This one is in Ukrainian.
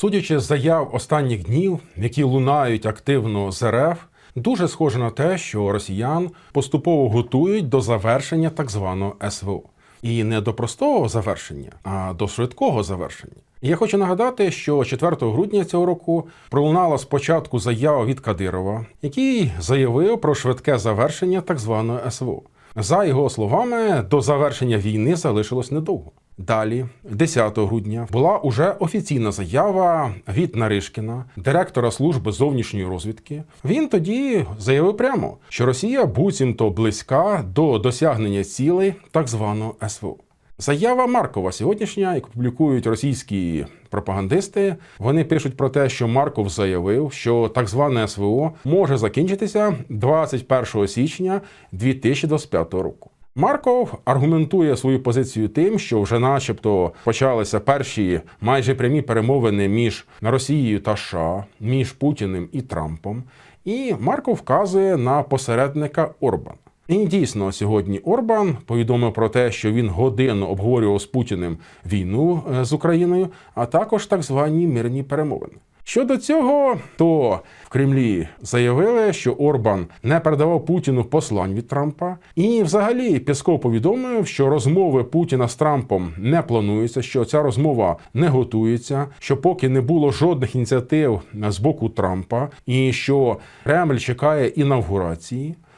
Судячи з заяв останніх днів, які лунають активно з РФ, дуже схоже на те, що росіян поступово готують до завершення так званого СВО. І не до простого завершення, а до швидкого завершення. І я хочу нагадати, що 4 грудня цього року пролунала спочатку заява від Кадирова, який заявив про швидке завершення так званого СВО. За його словами, до завершення війни залишилось недовго. Далі, 10 грудня, була уже офіційна заява від Наришкіна, директора служби зовнішньої розвідки. Він тоді заявив прямо, що Росія буцімто близька до досягнення цілей так званого СВО. Заява Маркова сьогоднішня, яку публікують російські пропагандисти, вони пишуть про те, що Марков заявив, що так зване СВО може закінчитися 21 січня 2025 року. Марков аргументує свою позицію тим, що вже, начебто, почалися перші майже прямі перемовини між Росією та США, між Путіним і Трампом. І Марков вказує на посередника Орбана. І дійсно сьогодні Орбан повідомив про те, що він годину обговорював з Путіним війну е, з Україною, а також так звані мирні перемовини. Щодо цього, то в Кремлі заявили, що Орбан не передавав Путіну послань від Трампа, і взагалі Пєсков повідомив, що розмови Путіна з Трампом не плануються, що ця розмова не готується, що поки не було жодних ініціатив з боку Трампа, і що Кремль чекає інавгурації.